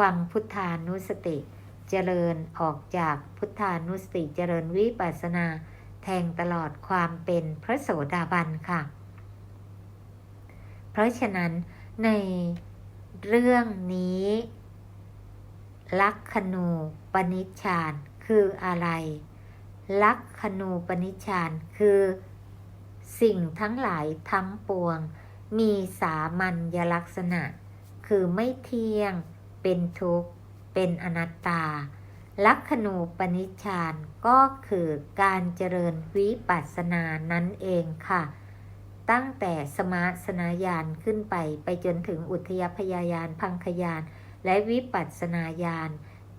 ฟังพุทธานุสติ เจริญออกจากพุทธานุสติเจริญวิปัสนา แทงตลอดความเป็นพระโสดาบันค่ะ เพราะฉะนั้นในเรื่องนี้ลักขณูปนิชฌานคืออะไร ลักขณูปนิชฌานคือ สิ่งทั้งหลายทั้งปวง มีสามัญลักษณะ คือไม่เที่ยง เป็นทุกข์ เป็นอนัตตา ลักขณูปนิชฌานก็คือการเจริญวิปัสสนานั่นเองค่ะ ตั้งแต่สมาสนาญาณขึ้นไปไปจนถึงอุทยพยายานพังคยาน และวิปัสสนาญาณ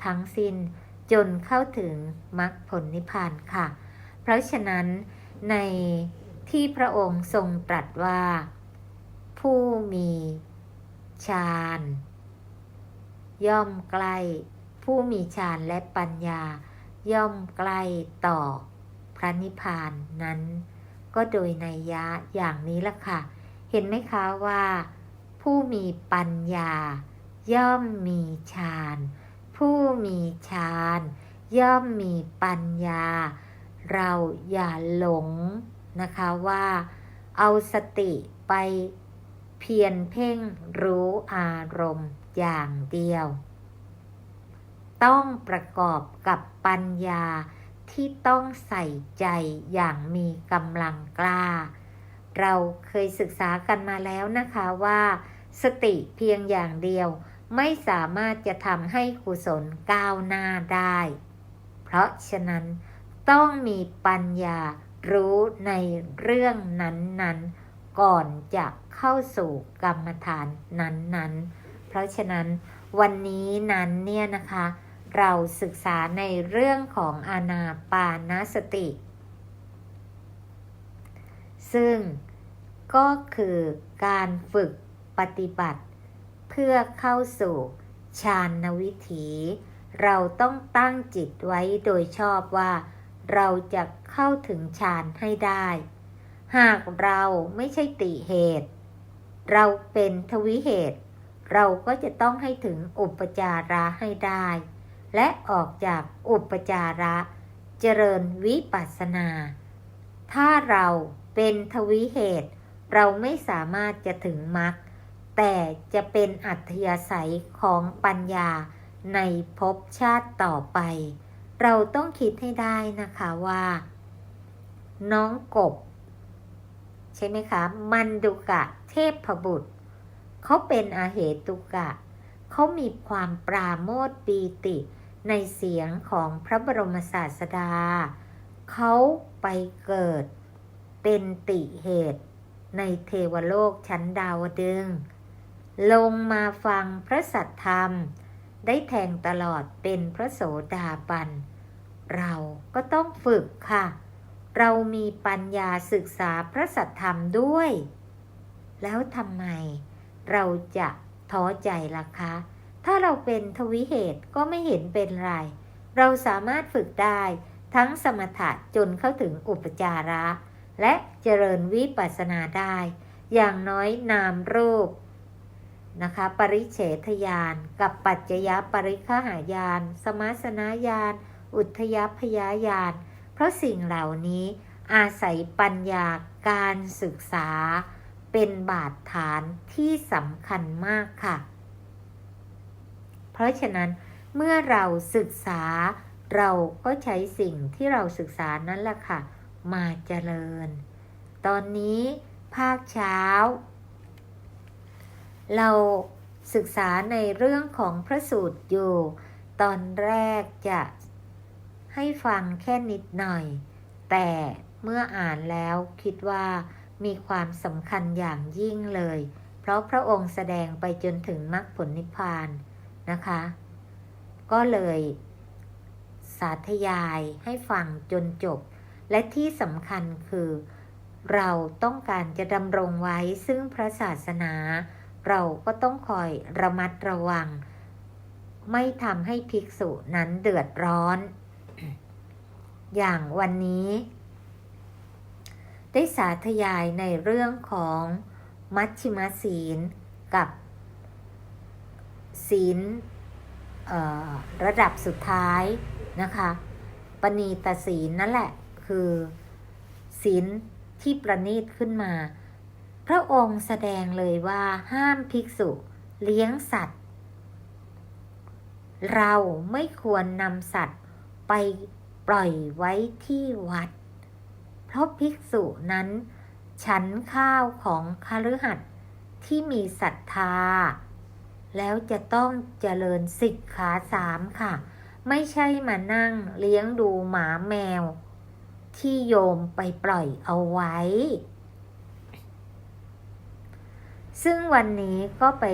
ทั้งสิ้นจนเข้าถึงมรรคผลนิพพานค่ะ เพราะฉะนั้นในที่พระองค์ทรงตรัสว่า ผู้มีฌาน ย่อมใกล้ ผู้มีฌานและปัญญา ย่อมใกล้ต่อพระนิพพานนั้น ก็โดยในยยะอย่างนี้ละค่ะ เห็นไหมคะว่า ผู้มีปัญญา ย่อมมีฌานผู้มีฌานย่อมมีปัญญา เราอย่าหลงนะคะว่า เอาสติไปเพียรเพ่งรู้อารมณ์ อย่างเดียว ต้องประกอบกับปัญญาที่ต้องใส่ใจอย่างมีกำลังกล้า เราเคยศึกษากันมาแล้วนะคะว่า สติเพียงอย่างเดียวไม่สามารถจะทำให้กุศลก้าวหน้าได้ เพราะฉะนั้นต้องมีปัญญารู้ในเรื่องนั้นๆ ก่อนจะเข้าสู่กรรมฐานนั้นๆ เพราะฉะนั้นวันนี้นั้นเนี่ยนะคะ เราศึกษาในเรื่องของอานาปานสติ ซึ่งก็คือการฝึกปฏิบัติ เพื่อเข้าสู่ฌานวิถี เราต้องตั้งจิตไว้โดยชอบว่า เราจะเข้าถึงฌานให้ได้ หากเราไม่ใช่ติเหตุ เราเป็นทวิเหตุ เราก็จะต้องให้ถึงอุปจาระให้ได้ และออกจากอุปจาระ เจริญวิปัสสนา ถ้าเราเป็นทวิเหตุ เราไม่สามารถจะถึงมรรคแต่จะเป็นอัธยาศัยของปัญญาในภพชาติต่อไป เราต้องคิดให้ได้นะคะว่า น้องกบ ใช่ไหมคะ มันดุกะเทพบุตร เขาเป็นอาเหตุกะ เขามีความปราโมทปีติในเสียงของพระบรมศาสดา เขาไปเกิดเป็นติเหตุในเทวโลกชั้นดาวดึง ลงมาฟังพระสัทธรรม ได้แทงตลอดเป็นพระโสดาบัน เราก็ต้องฝึกค่ะ เรามีปัญญาศึกษาพระสัทธรรมด้วย แล้วทำไม เราจะท้อใจล่ะคะ ถ้าเราเป็นทวิเหตุก็ไม่เห็นเป็นไร เราสามารถฝึกได้ทั้งสมถะจนเข้าถึงอุปจาระ และเจริญวิปัสสนาได้ อย่างน้อยนามรูปนะคะ ปริเฉทยาน กับปัจจยปริคหายาน สมัสนายาน อุทยพยายาน เพราะสิ่งเหล่านี้อาศัยปัญญาการศึกษา เป็นบาดฐานที่สำคัญมากค่ะ เพราะฉะนั้นเมื่อเราศึกษาเราก็ใช้สิ่งที่เราศึกษานั้นแหละค่ะ มาเจริญ ตอนนี้ภาคเช้า เราศึกษาในเรื่องของพระสูตรอยู่ ตอนแรกจะให้ฟังแค่นิดหน่อย แต่เมื่ออ่านแล้วคิดว่า มีความสำคัญอย่างยิ่งเลย เพราะพระองค์แสดงไปจนถึงมรรคผลนิพพานนะคะ ก็เลยสาธยายให้ฟังจนจบ และที่สำคัญคือ เราต้องการจะดำรงไว้ซึ่งพระศาสนา เราก็ต้องคอยระมัดระวัง ไม่ทำให้ภิกษุนั้นเดือดร้อน อย่างวันนี้ ได้สาธยายในเรื่องของมัชชิมศีลกับศีลระดับสุดท้ายนะคะปณีตศีลนั่นแหละคือศีลที่ประณีตขึ้นมา พระองค์แสดงเลยว่าห้ามภิกษุเลี้ยงสัตว์ เราไม่ควรนำสัตว์ไปปล่อยไว้ที่วัด เพราะภิกษุนั้น ฉันข้าวของคาฤหัสถ์ที่มีศรัทธา แล้วจะต้องเจริญสิกขาสามค่ะ ไม่ใช่มานั่งเลี้ยงดูหมาแมว ที่โยมไปปล่อยเอาไว้ ซึ่งวันนี้ก็ไป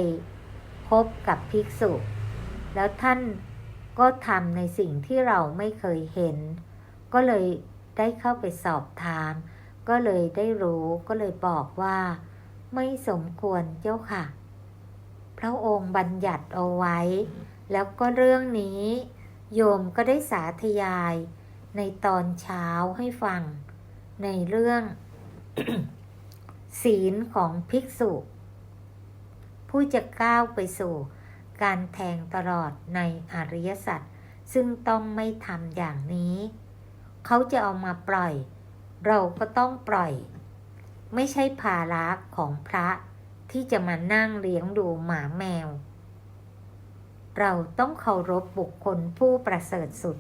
พบกับภิกษุ แล้วท่านก็ทำในสิ่งที่เราไม่เคยเห็น ก็เลย ได้เข้าไปสอบถาม ก็เลยได้รู้ก็เลยบอกว่า ไม่สมควรเจ้าค่ะ พระองค์บัญญัติเอาไว้ แล้วก็เรื่องนี้ โยมก็ได้สาธยาย ในตอนเช้าให้ฟัง ในเรื่อง ศีลของภิกษุ ผู้จะก้าวไปสู่การแทงตลอดในอริยสัจซึ่งต้องไม่ทำอย่างนี้ เขาจะเอามาปล่อย เราก็ต้องปล่อย ไม่ใช่ภาระของพระที่จะมานั่งเลี้ยงดูหมาแมว เราต้องเคารพบุคคลผู้ประเสริฐสุด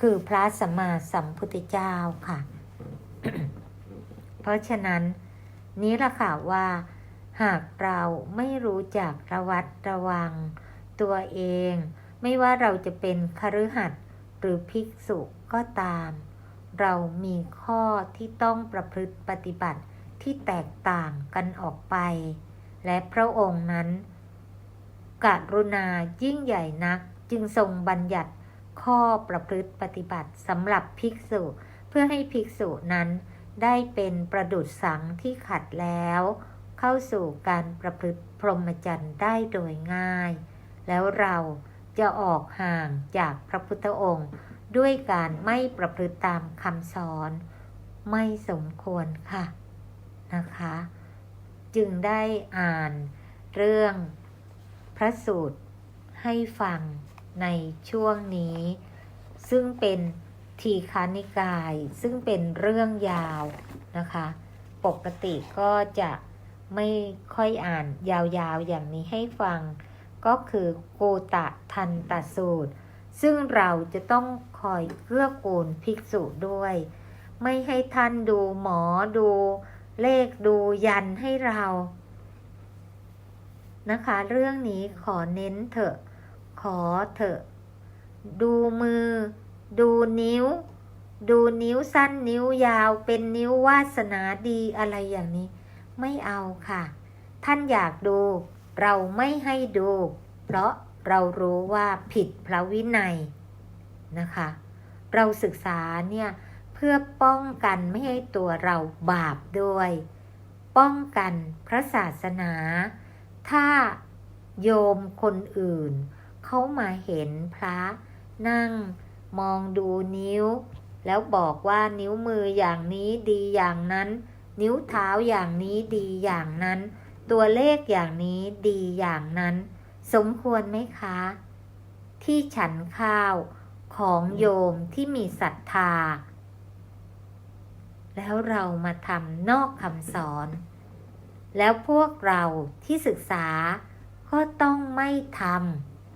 คือพระสัมมาสัมพุทธเจ้าค่ะ เพราะฉะนั้น นี้ละค่ะว่า หากเราไม่รู้จักระวัดระวัง ตัวเอง ไม่ว่าเราจะเป็นคฤหัสถ์หรือภิกษุก็ตาม เรามีข้อที่ต้องประพฤติปฏิบัติที่แตกต่างกันออกไป และพระองค์นั้นกรุณายิ่งใหญ่นักจึงทรงบัญญัติข้อประพฤติปฏิบัติสำหรับภิกษุเพื่อให้ภิกษุนั้นได้เป็นประดุษสังที่ขัดแล้ว เข้าสู่การประพฤติพรหมจรรย์ได้โดยง่าย แล้วเราจะออกห่างจากพระพุทธองค์ ด้วยการไม่ประพฤติตามคำสอน ไม่สมควรค่ะนะคะ จึงได้อ่านเรื่องพระสูตรให้ฟังในช่วงนี้ ซึ่งเป็นทีคานิกาย ซึ่งเป็นเรื่องยาวนะคะ ปกติก็จะไม่ค่อยอ่านยาวๆอย่างนี้ให้ฟัง ก็คือโกตะทันตสูตร ซึ่งเราจะต้องคอยเกื้อกูลภิกษุด้วย ไม่ให้ท่านดูหมอดูเลขดูยันให้เรา นะคะ เรื่องนี้ขอเน้นเถอะ ขอเถอะ ดูมือ ดูนิ้ว ดูนิ้วสั้นนิ้วยาวเป็นนิ้ววาสนาดีอะไรอย่างนี้ ไม่เอาค่ะ ท่านอยากดู เราไม่ให้ดู เพราะ เรารู้ว่าผิดพระวินัยนะคะ เราศึกษาเนี่ยเพื่อป้องกันไม่ให้ตัวเราบาปด้วย ป้องกันพระศาสนา ถ้าโยมคนอื่น เขามาเห็นพระนั่งมองดูนิ้ว แล้วบอกว่านิ้วมืออย่างนี้ดีอย่างนั้น นิ้วเท้าอย่างนี้ดีอย่างนั้น ตัวเลขอย่างนี้ดีอย่างนั้น สมควรไหมคะ ที่ฉันข้าวของโยมที่มีศรัทธา แล้วเรามาทำนอกคำสอน แล้วพวกเราที่ศึกษาก็ต้องไม่ท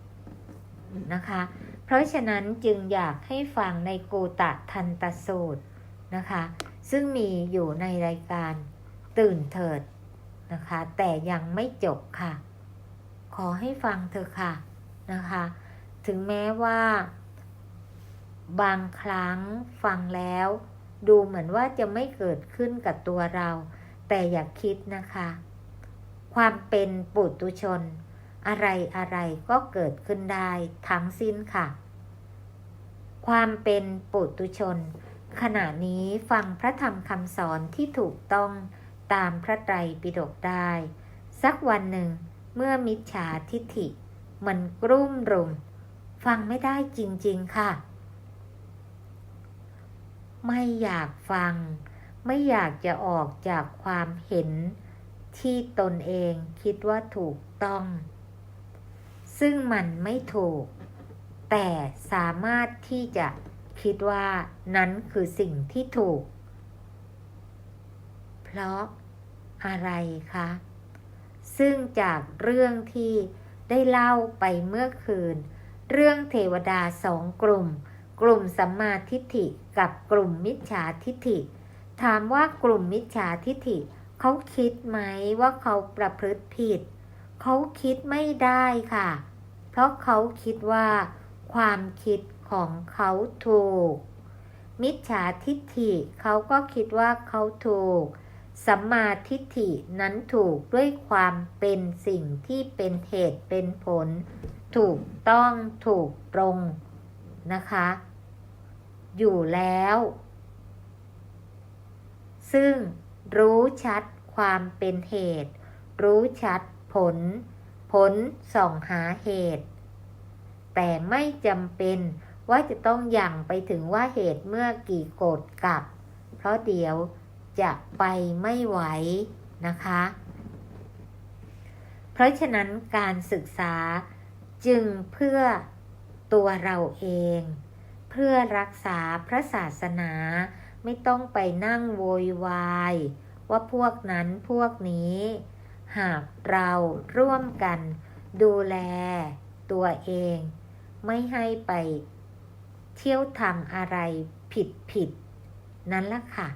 ำนะคะ เพราะฉะนั้นจึงอยากให้ฟังในโกตะทันตสูตรนะคะ ซึ่งมีอยู่ในรายการตื่นเถิดนะคะ แต่ยังไม่จบค่ะ อให้ฟังเถอะค่ะนะคะ ถึงแม้ว่า บางครั้งฟังแล้ว ดูเหมือนว่าจะไม่เกิดขึ้นกับตัวเรา แต่อย่าคิดนะคะ ความเป็นปุตุชน อะไรอะไรก็เกิดขึ้นได้ทั้งสิ้นค่ะ ความเป็นปุตุชน ขณะนี้ฟังพระธรรมคำสอนที่ถูกต้องตามพระไตรปิฎกได้ สักวันหนึ่ง เมื่อมิจฉาทิฐิ มันกรุ่มรุม ฟังไม่ได้จริง ๆ ค่ะ ไม่อยากฟัง ไม่อยากจะออกจากความเห็นที่ตนเองคิดว่าถูกต้อง ซึ่งมันไม่ถูก แต่สามารถที่จะคิดว่านั้นคือสิ่งที่ถูก เพราะอะไรคะ ซึ่งจากเรื่องที่ได้เล่าไปเมื่อคืน เรื่องเทวดาสองกลุ่ม กลุ่มสัมมาทิฏฐิกับกลุ่มมิจฉาทิฏฐิ ถามว่ากลุ่มมิจฉาทิฏฐิเขาคิดไหมว่าเขาประพฤติผิด เขาคิดไม่ได้ค่ะ เพราะเขาคิดว่า ความคิดของเขาถูก มิจฉาทิฏฐิเขาก็คิดว่าเขาถูก สัมมาทิฏฐินั้นถูกด้วยความเป็นสิ่งที่เป็นเหตุเป็นผล ถูกต้องถูกตรงนะคะ อยู่แล้ว ซึ่งรู้ชัดความเป็นเหตุ รู้ชัดผล ผลส่องหาเหตุ แต่ไม่จำเป็นว่าจะต้องยังไปถึงว่าเหตุเมื่อกี่โกดกับ เพราะเดี๋ยว จะไปไม่ไหวนะคะ เพราะฉะนั้นการศึกษาจึงเพื่อตัวเราเอง เพื่อรักษาพระศาสนาไม่ต้องไปนั่งโวยวาย ว่าพวกนั้นพวกนี้ หากเราร่วมกันดูแลตัวเอง ไม่ให้ไปเที่ยวทำอะไรผิดผิด นั้นละค่ะ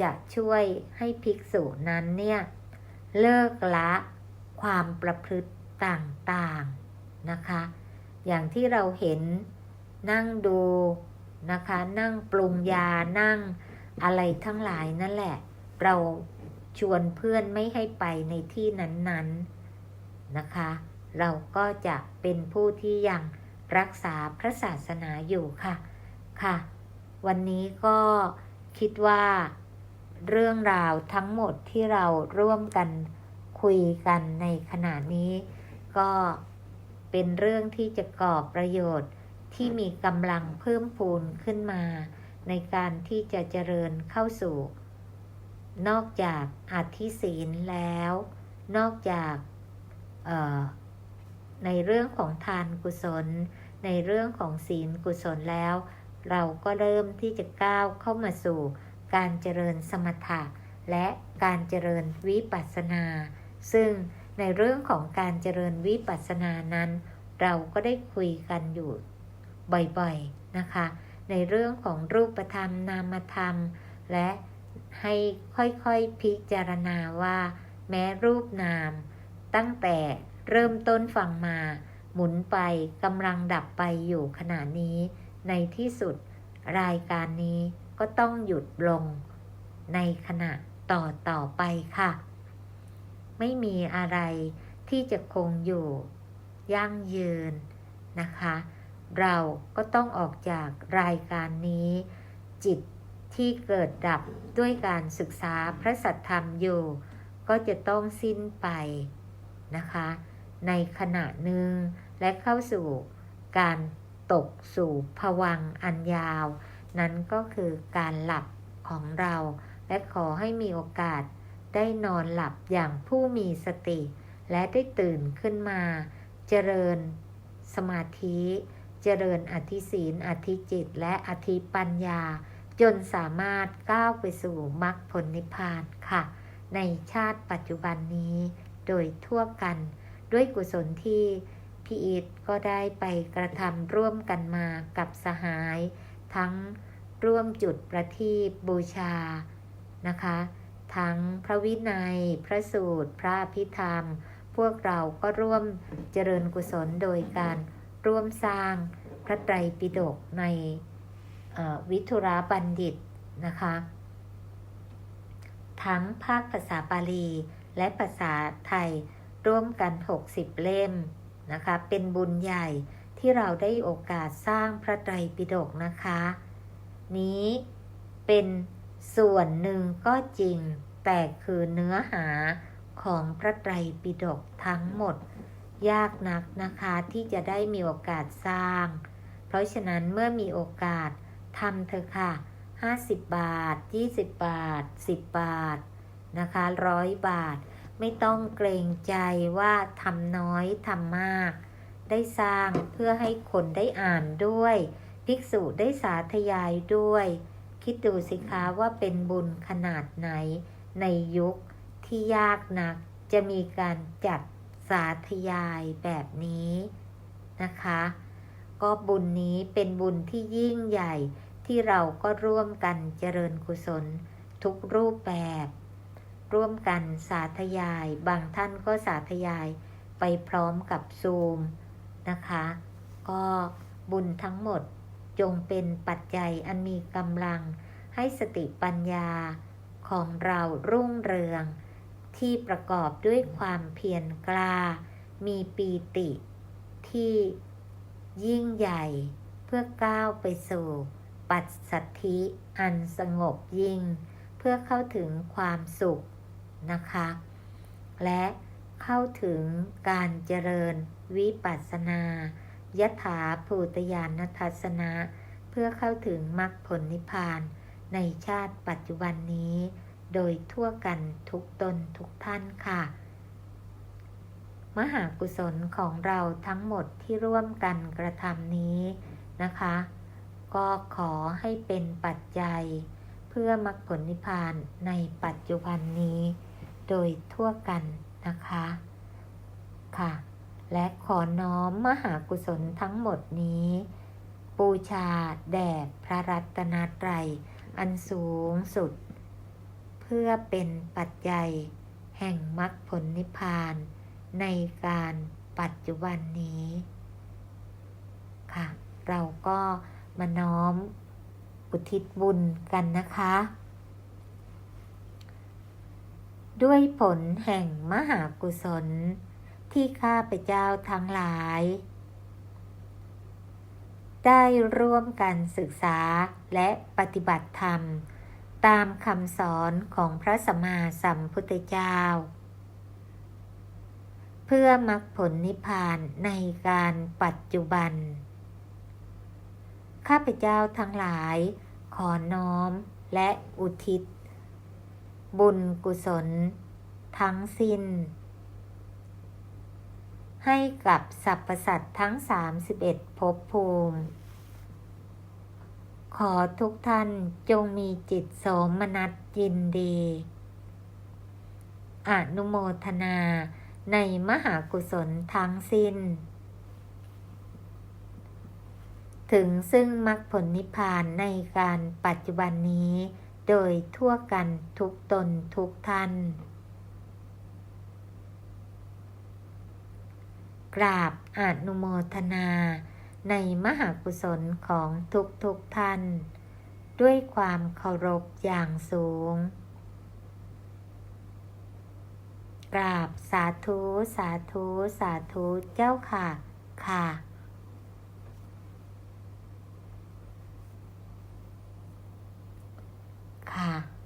จะช่วยให้ภิกษุนั้นเนี่ย เลิกละความประพฤติต่างๆนะคะ อย่างที่เราเห็นนั่งดูนะคะ นั่งปรุงยานั่งอะไรทั้งหลายนั่นแหละ เราชวนเพื่อนไม่ให้ไปในที่นั้นๆนะคะ เราก็จะเป็นผู้ที่ยังรักษาพระศาสนาอยู่ค่ะค่ะ วันนี้ก็คิดว่า เรื่องราวทั้งหมดที่เราร่วมกันคุยกันในขณะนี้ ก็เป็นเรื่องที่จะก่อประโยชน์ที่มีกำลังเพิ่มพูนขึ้นมา ในการที่จะเจริญเข้าสู่ นอกจากอธิศีลแล้ว นอกจากในเรื่องของทานกุศล ในเรื่องของศีลกุศลแล้ว เราก็เริ่มที่จะก้าวเข้ามาสู่ การเจริญสมถะและการเจริญวิปัสสนา ซึ่งในเรื่องของการเจริญวิปัสสนานั้น เราก็ได้คุยกันอยู่บ่อยๆนะคะ ในเรื่องของรูปธรรมนามธรรม และให้ค่อยๆพิจารณาว่า แม้รูปนาม ตั้งแต่เริ่มต้นฟังมา หมุนไปกำลังดับไปอยู่ขณะนี้ ในที่สุดรายการนี้ ก็ต้องหยุดลงในขณะต่อต่อไปค่ะ ไม่มีอะไรที่จะคงอยู่ ยั่งยืนนะคะ เราก็ต้องออกจากรายการนี้ จิตที่เกิดดับด้วยการศึกษาพระสัทธรรมอยู่ ก็จะต้องสิ้นไปนะคะ ในขณะหนึ่งและเข้าสู่การตกสู่ผวังอันยาว นั้นก็คือการหลับของเรา และขอให้มีโอกาส ได้นอนหลับอย่างผู้มีสติ และได้ตื่นขึ้นมา เจริญสมาธิ เจริญอธิศีลอธิจิต และอธิปัญญา จนสามารถก้าวไปสู่มรรคผลนิพพานค่ะ ในชาติปัจจุบันนี้ โดยทั่วกัน ด้วยกุศลที่พี่อิทก็ได้ไปกระทำร่วมกันมากับสหาย ทั้งร่วมจุดประทีปบูชานะคะ ทั้งพระวินัย พระสูตร พระพิธรรม พวกเราก็ร่วมเจริญกุศลโดยการร่วมสร้างพระไตรปิฎกในวิทุราบัณฑิตนะคะ ทั้งภาคภาษาบาลีและภาษาไทยร่วมกัน 60 เล่มนะคะ เป็นบุญใหญ่ ที่เราได้โอกาสสร้างพระไตรปิฎกนะคะ นี้เป็นส่วนหนึ่งก็จริง แต่คือเนื้อหาของพระไตรปิฎกทั้งหมด ยากนักนะคะที่จะได้มีโอกาสสร้าง เพราะฉะนั้นเมื่อมีโอกาสทำเถอะค่ะ 50 บาท 20 บาท 10 บาทนะคะร้อยบาท ไม่ต้องเกรงใจว่าทำน้อยทำมาก ได้สร้างเพื่อให้คนได้อ่านด้วย ภิกษุได้สาธยายด้วย คิดดูสิคะว่าเป็นบุญขนาดไหน ในยุคที่ยากนัก จะมีการจัดสาธยายแบบนี้นะคะ ก็บุญนี้เป็นบุญที่ยิ่งใหญ่ที่เราก็ร่วมกันเจริญกุศลทุกรูปแบบ ร่วมกันสาธยาย บางท่านก็สาธยายไปพร้อมกับซูม นะคะ ก็บุญทั้งหมดจงเป็นปัจจัยอันมีกำลังให้สติปัญญาของเรารุ่งเรือง ที่ประกอบด้วยความเพียรกล้ามีปีติ ที่ยิ่งใหญ่เพื่อก้าวไปสู่ปัจสัทธิอันสงบยิ่ง เพื่อเข้าถึงความสุขนะคะ และ เข้าถึงการเจริญวิปัสสนายถาภูตยานทัศนะ เพื่อเข้าถึงมรรคผลนิพพาน ในชาติปัจจุบันนี้ โดยทั่วกันทุกตนทุกท่านค่ะ มหากุศลของเราทั้งหมดที่ร่วมกันกระทำนี้นะคะ ก็ขอให้เป็นปัจจัย เพื่อมรรคผลนิพพานในปัจจุบันนี้ โดยทั่วกัน นะคะ ค่ะ และขอน้อมมหากุศลทั้งหมดนี้ ปูชาแด่พระรัตนตรัย อันสูงสุด เพื่อเป็นปัจจัย แห่งมรรคผลนิพพาน ในการปัจจุบันนี้ ค่ะ เราก็มาน้อมอุทิศบุญกันนะคะ ด้วยผลแห่งมหากุศล ที่ข้าพเจ้าทั้งหลาย ได้ร่วมกันศึกษาและปฏิบัติธรรม ตามคำสอนของพระสัมมาสัมพุทธเจ้า เพื่อมรรคผลนิพพานในการปัจจุบัน ข้าพเจ้าทั้งหลายขอน้อมและอุทิศ บุญกุศล ทั้งสิ้น ให้กับสรรพสัตว์ทั้ง 31ภพภูมิ ขอทุกท่านจงมีจิตโสมนัสยินดี อนุโมทนาในมหากุศลทั้งสิ้น ถึงซึ่งมรรคผลนิพพานในการปัจจุบันนี้ โดยทั่วกันทุกตนทุกท่าน กราบอนุโมทนา ในมหากุศลของทุกทุกท่าน ด้วยความเคารพอย่างสูง กราบสาธุ สาธุ สาธุ เจ้าค่ะ ค่ะ ค่ะ